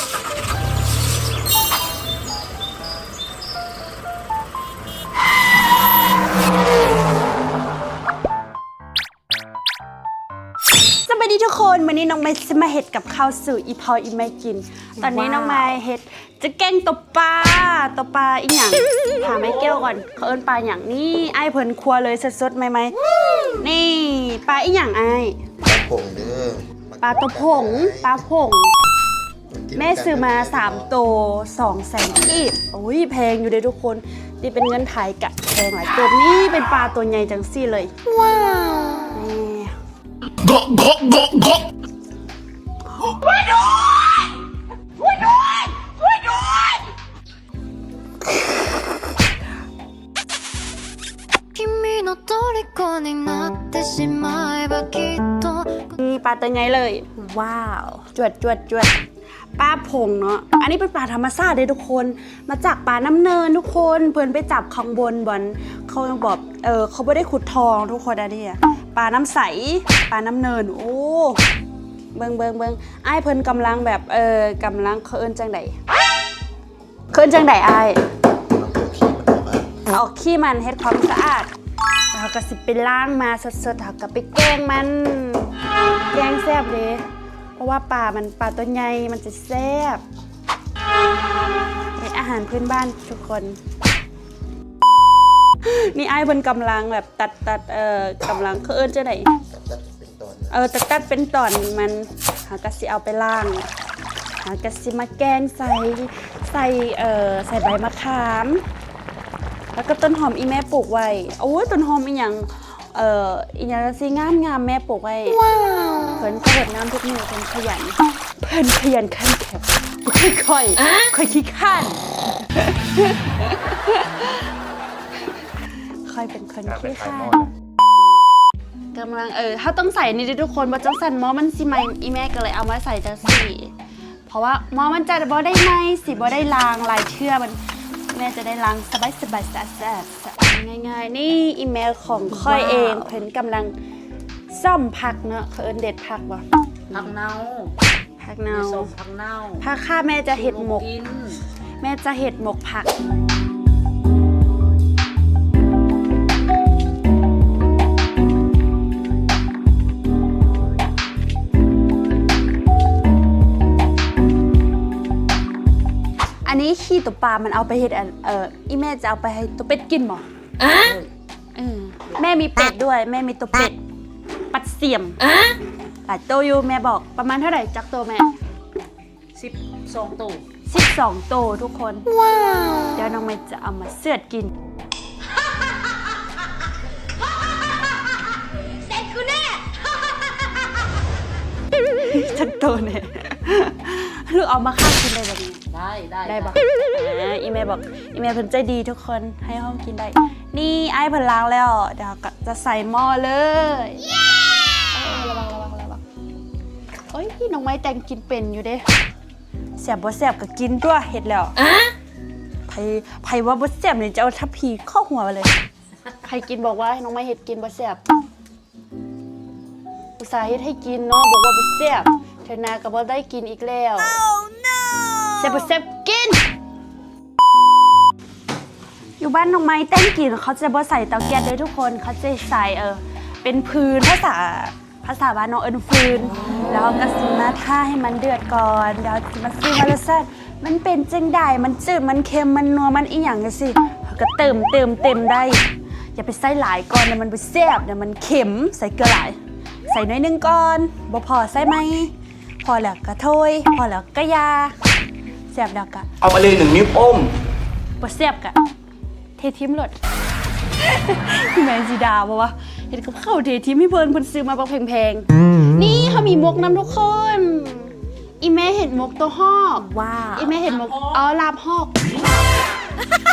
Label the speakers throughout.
Speaker 1: สวัสดีทุกคน วันนี้น้องไม้จะมาเห็ดกับข้าวสู่อีพออีแม่กิน ตอนนี้น้องไม้เห็ดจะแกล้งตบปลาตบปลาอีหยังถามแม่แก้วก่อนเขาเอิ้นปลาอย่างนี่ไอ้ายเพิ่นครัวเลยสดๆไหมไหมนี่ปลาอีหยังไอ้าย
Speaker 2: ผงเด้อ
Speaker 1: ปลาตัวผงปลาผง แม่ซื้อมา3โต2แสนกีบโอ้ยแพงอยู่เลยทุกคนนี่เป็นเงินไทยกะแพงหลายตัวนี่เป็นปลาตัวใหญ่จังซี่เลย ว้าวนี่
Speaker 3: 君の虜になってしまえばきっと
Speaker 1: นี่ปลาตัวใหญ่เลย ว้าว จวดจวดจวด ปลาผงเนาะ อันนี้เป็นปลาธรรมชาติเลยทุกคน มาจากปลาน้ำเนินทุกคน เพิ่นไปจับข้างบนบอนเขาบอกเออเขาไม่ได้ขุดทองทุกคนนะเนี่ยปลาน้ำใส ปลาน้ำเนิน โอ้ เบิงเบิงเบิงไอ้ายเพิ่นกำลังแบบเออกำลังเขาเอิ้นจังไดเขาเอิ้นจังไดไอ้าย
Speaker 2: น้องขี้มันออกมา
Speaker 1: เอาขี้มันเฮ็ดความสะอาดแล้วก็สิไปล้างมาสดๆแล้วก็ไปแกล้งมัน แกงแซ่บเลย ราะว่าปลามันปลาตัวใหญ่มันจะแซ่บเป็นอาหารพื้นบ้านทุกคน นี่ไอ้ายเพิ่นกำลังแบบตัดตัดเอ่อกำลังเขาเอิ้นจะไหน
Speaker 2: เอ
Speaker 1: อตัดตัดเป็นตอนมันหากะสิเอาไปล่างหากะสิมาแกงใส่ใส่เอ่อใส่ใบมะขาม แล้วก็ต้นหอมอีแม่ปลูกไว้โอ้ยต้นหอมอีหยัง เอ่ออีหยังสิงามงามๆแม่ปลูกไว้เพิ่นก็รดน้ำทุกมื้อเพิ่นขยัน เพิ่นขยันขันแข็งบ่ค่อยค่อยค่อยขี้ข้านค่อยเป็นคนขี้ข้านกำลังเออถ้าต้องใส่นี่ด้วยทุกคนบ่จังสั่นหม้อมันสิไหมอีแม่ก็เลยเอามาใส่จังซี่ เพราะว่าหม้อมันจะบ่ได้ไหมสิบ่ได้ล้างหลายเทื่อมัน แม่จะได้ล้างสบายสบายๆสะอาดสะอาดสะอาดง่ายๆ นี่อีเมลของค่อยเองเพิ่นกำลังซ่อมผักเนอะเขาเอิ้นเด็ดผักบ่
Speaker 4: ผักเน่า
Speaker 1: ผักเนา
Speaker 4: มีส้มผักเน่า
Speaker 1: ผักข้าแม่จะเห็ดหมก
Speaker 4: กิน
Speaker 1: แม่จะเห็ดหมกผัก นี้ขี้ตัวปลา มันเอาไปเห็ดอันเอออีแม่จะเอาไปให้ตัวเป็ดกินบ่เออแม่มีเป็ดด้วย แม่มีตัวเป็ด ปัดเสียมหลายตัวอยู่แม่บอกประมาณเท่าไหร่จักตัวแม่
Speaker 4: สิบสองตู้
Speaker 1: 12โตวทุกคนเดี๋ยวน้องเมย์จะเอามาเสือดกินเสร็จกูแน่ชักโตเนี่ยลูกเอามาข้าวกินได้แบบนี้
Speaker 4: ได้ได้
Speaker 1: ได้บอกอ่าอีเมย์บอกอีเมย์เพิ่นใจดีทุกคนให้ห้องกินได้ นี่ไอ้เพิ่นล้างแล้ว เดี๋ยวก็จะใส่หม้อเลยเออระวังระวังระวังโอ้ยน้องไม้แต่งกินเป็นอยู่เด้แสบบ่แสบก็กินตัวเห็ดแล้วไผไผว่าบ่แสบเนี่ยจะเอาทัพพีเข้าหัวไปเลย ใครกินบอกว่าให้น้องไม้เห็ดกินบ่แสบอุตส่าห์เฮ็ดให้กินเนาะบอกว่าบ่แสบเธอนาก็บ่ได้กินอีกแล้ว แซ่บบ่แซ่บกิน อยู่บ้านน้องไม้เต้นกินเขาจะบ่ใส่เตาแก๊สเลยทุกคนเขาจะใส่เออเป็นพื้นภาษาภาษาบ้านน้องเอิ้นฟืน แล้วก็สิมาท่าให้มันเดือดก่อนเดี๋ยวสิมาซิว่ารสชาติมันเป็นจังได้มันจืดมันเค็มมันนัวมันอีหยังจังซี่เขาก็เติมเติมเต็มได้ อย่าไปใส่หลายก่อนเดี๋ยวมันบ่แซ่บเดี๋ยวมันเค็มใส่เกลือหลาย ใส่น้อยหนึงก่อนบ่พอใส่ไหมพอแล้วก็โทยพอแล้วก็ยา แซ่บดอกกะ
Speaker 5: เอามาเลยหนึ่งนิ้วโป้ง
Speaker 1: บ่แซ่บกะ เททิมรถแมนจีดาบ่วะเห็นกับข้าวเททิมให้เพิ่นเพิ่นซื้อมาบักแพงๆ นี่เขามีมกน้ำทุกคน อีแม่เห็นมกตัวหอก
Speaker 3: ว้าว
Speaker 1: อีแม่เห็นมกอ๋อลาบหอก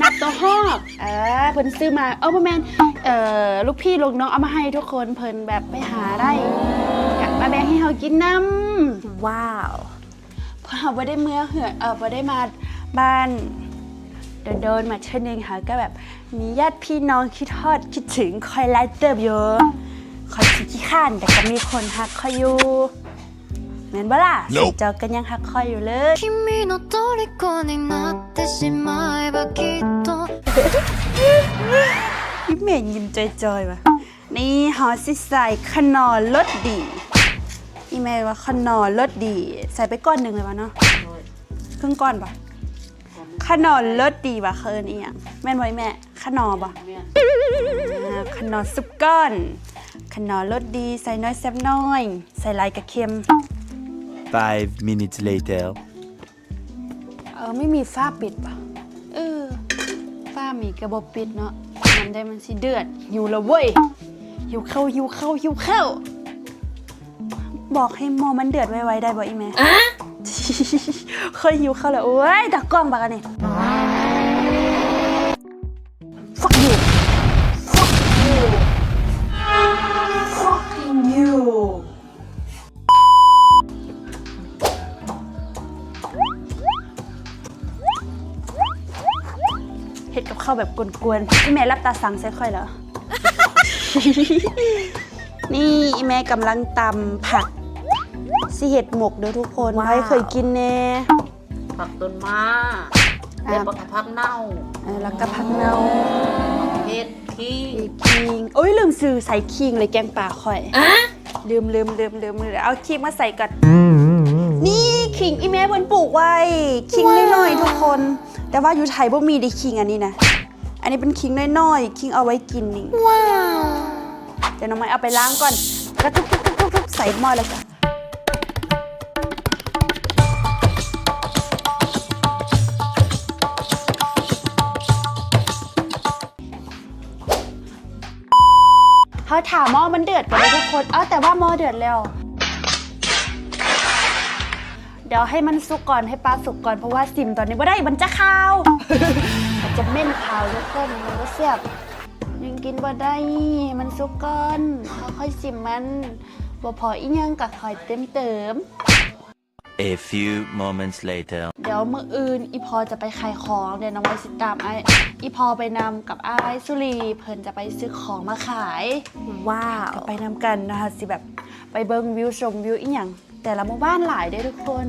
Speaker 1: นับตัวหอกเออเพิ่นซื้อมาเออบ่แม่นเอ่อลูกพี่ลูกน้องเอามาให้ทุกคนเพิ่นแบบไปหาได้กะมาแบ่งให้เฮากินน้ำ
Speaker 3: ว้าว
Speaker 1: คนเขาไม่ได้เมื่อเหือนเออไม่ได้มาบ้านเดินเดินมาเช่นเองค่ะก็แบบมีญาติพี่น้องคิดทอดคิดถึงคอยไล่เติบเยอะคอยสิขี้ข้านแต่ก็มีคนฮักคอยอยู่เหมือนบ่ล่ะเจอกันยังฮักคอยอยู่เลย
Speaker 3: ยิ้
Speaker 1: มเหม่ยิ้มจอยๆว่ะนี่ฮอสิใส่ขนอนรถดี อีเมย์ว่าขนอรสดี ใส่ไปก้อนหนึ่งเลยวะเนาะ
Speaker 4: โดย
Speaker 1: ครึ่งก้อนปะขนอรสดีว่ะเคินอีหยังแม่นไว้แม่ขนอปะ
Speaker 4: เมีย
Speaker 1: อ่าขนอซุปก้อน ขนอรสดี ใส่น้อยแซ่บน้อย ใส่ลายกระเค็ม
Speaker 5: Five minutes later.
Speaker 1: เออไม่มีฝ้าปิดปะเออฝ้ามีกระบอกปิดเนาะมันได้มันสิเดือดหิวแล้วเว้ยหิวเข้าหิวเข้าหิวเข้า บอกให้หมอมันเดือดไวๆได้บ่อีแม่เคยหิวเข้าแล้วโอ้ยตากล้องปากกันนี่ fuck you fucking you เห็ดกับข้าวแบบกวนๆพี่แม่รับตาสั่งใส่ค่อยเหรอ นี่อีแม่กำลังตำผัก สิเห็ดหมกเด้อทุกคนใครเคยกินแน่
Speaker 4: ผักต้นมาแล้วก็ผักเน่า
Speaker 1: เออแล้วก็ผักเนา
Speaker 4: เห็ดที่
Speaker 1: อีคิงโอ้ยลืมซื้อใส่คิงเลยแกงป่าข่อยลืมลืมลืมลืมลืมเอาคิงมาใส่ก่อนนี่คิงอีแม่บนปลูกไว้คิงน้อยๆทุกคน แต่ว่าอยู่ไทยบ่มีไดิคิงอันนี้นะอันนี้เป็นคิงน้อยๆคิงเอาไว้กินนี่
Speaker 3: ว้าว
Speaker 1: เดี๋ยวน้องไม้เอาไปล้างก่อนแล้วก็ทุบๆๆๆใส่หม้อเลยค่ะ เขาถามหม้อมันเดือดกันเลยทุกคน เอ้าแต่ว่าหม้อเดือดแล้ว เดี๋ยวให้มันสุกก่อนให้ปลาสุกก่อนเพราะว่าซิมตอนนี้ไม่ได้มันจะคาว มันจะเม่นคาวทุกคนมันก็เสียบ ยังกินบ่ได้มันสุกก่อนค่อยสิมมันบ่พออีหยังกับคอยเต็มเติม
Speaker 5: A few moments later.
Speaker 1: เดี๋ยวมื้ออื่น อีพอจะไปขายของเดี๋ยวน้องไว้สิตามไออีพอไปนำกับอ้ายสุรีเพิ่นจะไปซื้อของมาขายว้าว ก็ไปนำกันนะคะสิแบบไปเบิ่งวิวชมวิวอีหยังแต่ละหมู่บ้านหลายเด้อทุกคน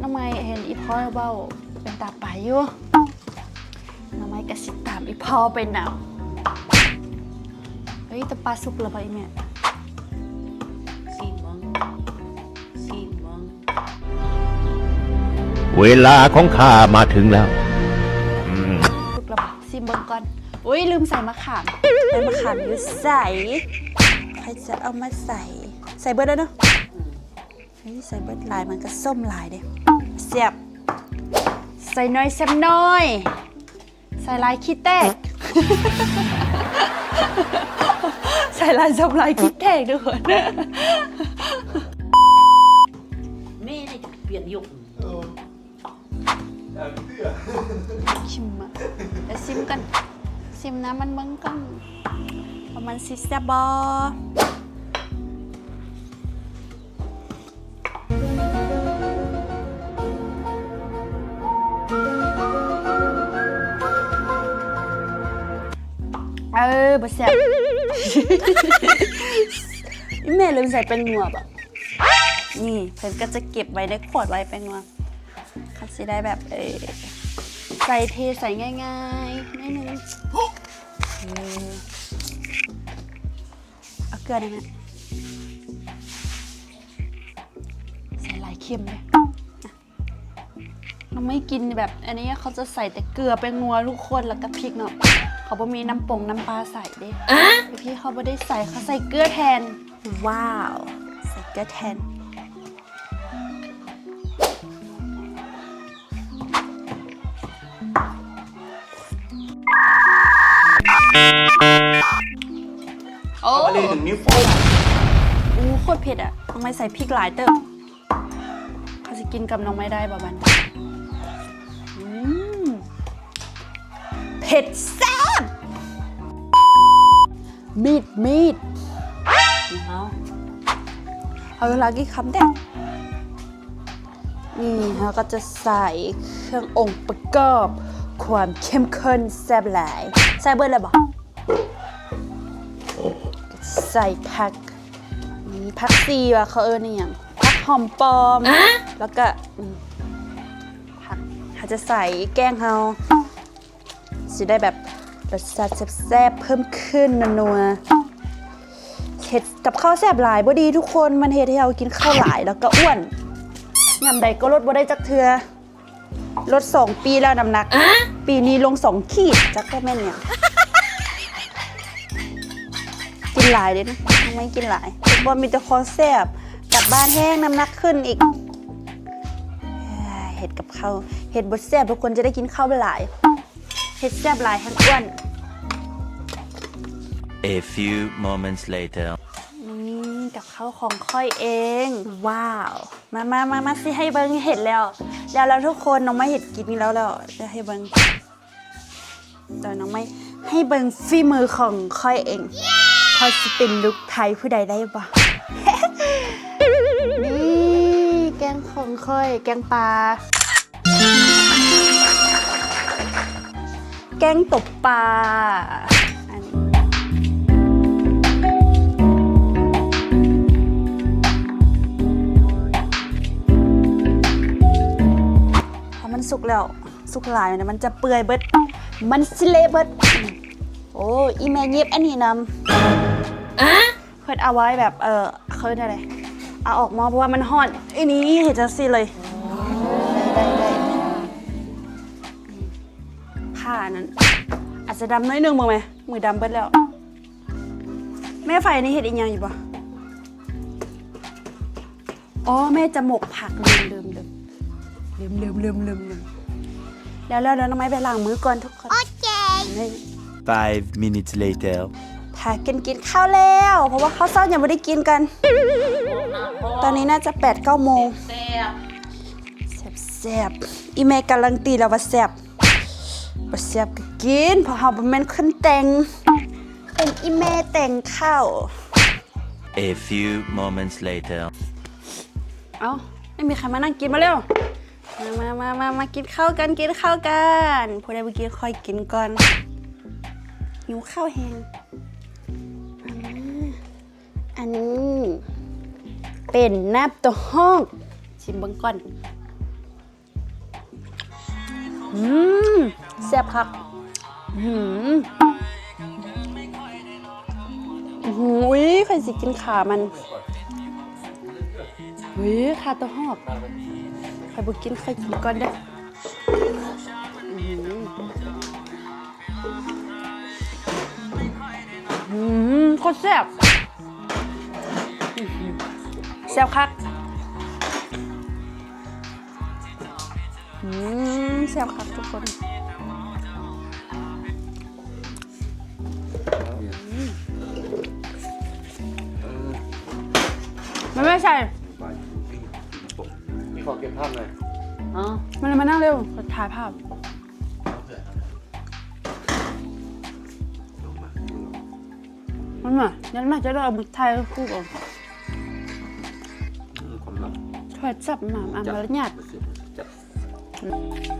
Speaker 1: น้องไม้เห็นอีพอเบ้าเป็นตาไปอยู่น้องไม้ก็สิตามอีพอไปนำเฮ้ยแต่ปลาสุกแล้วป่ะอีแม่
Speaker 6: เวลาของข้ามาถึงแล้ว
Speaker 1: ลูกระบาซิมเบิงก่อน อุ้ยลืมใส่มะขามใส่มะขามอยู่ใส่ใครจะเอามาใส่ ใส่เบิร์ดแล้วเนาะเฮ้ยใส่เบิร์ดลายมันก็ส้มลายเด้เสียบ ใส่น้อยแซมน้อย ใส่ลายขี้แตก ใส่ลายส้มลายขี้แตกทุกคน
Speaker 4: แม่นี่จะเปลี่ยนยุค
Speaker 1: ชิมอะเดี๋ยวซิมกันซิมน้ำมันเบิ้งกันประมาณซิสแซบบอเออบะแซ่บแม่ลืมใส่แป้งนัวแบบนี่เพิ่นก็จะเก็บไว้ในขวดไว้แป้งนัว เขาสิได้แบบเออใส่เทใส่ง่ายๆนิดนึงเอาเกลือได้ไหมใส่ลายเค็มเลยเราไม่กินแบบอันนี้เขาจะใส่แต่เกลือไปงัวทุกคนแล้วก็พริกเนาะเขาบ่มีน้ำปงน้ำปลาใส่เด้พี่เขาไม่ได้ใส่เขาใส่เกลือแทน ว้าว ใส่เกลือแทน
Speaker 2: เลยถึงนิ้วโป้ง
Speaker 1: อู้โคตรเผ็ดอะทำไมใส่พริกหลายเติมเขาจะกินกับน้องไม่ได้ประมาณอืมเผ็ดแซ่บมีดมีด
Speaker 4: เอา
Speaker 1: เอาเวลากี่คำเด็ดนี่เราก็จะใส่เครื่ององค์ประกอบ ความเข้มข้นแซ่บหลาย ใส่เบิร์ดเลยบอก ใส่ผักนี่ผักซีว่ะเขาเอิญนี่อย่างผักหหอมปลอม แล้วก็อืมผักเขาจะใส่แกงเฮาสิได้แบบรสชาติแซ่บๆเพิ่มขึ้นนัวๆเห็ดกับข้าวแซ่บหลายบ่ดีทุกคนมันเฮ็ดให้เรากินข้าวหลายแล้วก็อ้วนยำใดก็ลดบ่ได้จักเทือลดสองปีแล้วน้ำหนัก ปีนี้ลงสองขีดจักก็แม่นเนี่ย หลายเลยนะไม่กินหลายบอลมีแต่คอแซ่บกลับบ้านแห้งน้ำหนักขึ้นอีกเอ้ยเห็ดกับข้าวเห็ดบดแซ่บทุกคนจะได้กินข้าวหลายเห็ดแซ่บหลายแห้งอ้วน
Speaker 5: A few moments later.
Speaker 1: นี่กับข้าวของค่อยเอง ว้าว มามามามาสิให้เบิ้งเห็ดแล้ว แล้วแล้วทุกคนน้องไม่เห็ดกินแล้วแล้วจะให้เบิ้งตอนน้องไม่ให้เบิ้งฝีมือของค่อยเอง พอสิเป็นลูกไทยผู้ใดได้บ่นี่แกงของค่อย แกงปลา แกงตบปลาอันนี้พอมันสุกแล้ว สุกหลายนะมันจะเปื่อยเบิด มันสิเละเบิด โอ้อีแม่เย็บอันนี้นำ พิ่นเอาไว้แบบเออเขาเรียกอะไรเอาออกมาเพราะว่ามันห่อนอันนี้เห็นจังสิเลยได้ได้ได้ผ้านั้น อาจจะดำน้อยหนึงมั้งไหมมือดำเบิดแล้ว แม่ไฟนี่เห็ดอีกอย่างอยู่ปะอ๋อแม่จะหมกผักลืมลืมลืมลืมลืมลืมลืมลืมแล้วแล้วแล้วน้องไม้ไปล้างมือก่อนทุกคนโอเค
Speaker 5: Five minutes later.
Speaker 1: พากันกินข้าวแล้ว เพราะว่าข้าวเช้ายังไม่ได้กินกัน ตอนนี้น่าจะ8ปดเก้าโมง
Speaker 4: แซ่บ
Speaker 1: แซ่บแซ่บอีเมการันตีแล้วว่าแซ่บบ่แซ่บก็กินเพราะเฮาบ่แม่นคนแต่งเป็นอีเมแต่งข้าว
Speaker 5: A few moments later.
Speaker 1: เอ้าไม่มีใครมานั่งกินมาเร็ว มามามามามากินข้าวกันกินข้าวกันผู้ใดบ่กินค่อยกินก่อนหิวข้าวแห้งอ่า อันนี้ เป็นน้ำตัวห้อง ชิมเบิ่งก่อน อืมแซ่บคักอืมหูยใครสิกินขามันเฮ้ยขาตัวหอบใครบุกินใครกินก่อนเด้ออืมโคตรแซ่บ ซ่บคักอืมแซ่บคักทุกคนมันไม่ใช่
Speaker 2: ขอเก็บภาพหน่อย
Speaker 4: อ๋อ
Speaker 1: มันมานั่งเร็วขอถ่ายภาพมันมายันมาจะได้เอามือถ่ายคู่ก่อน ถั่วจับหมามอ่ะมาละหยัด
Speaker 2: Bersih. Cap.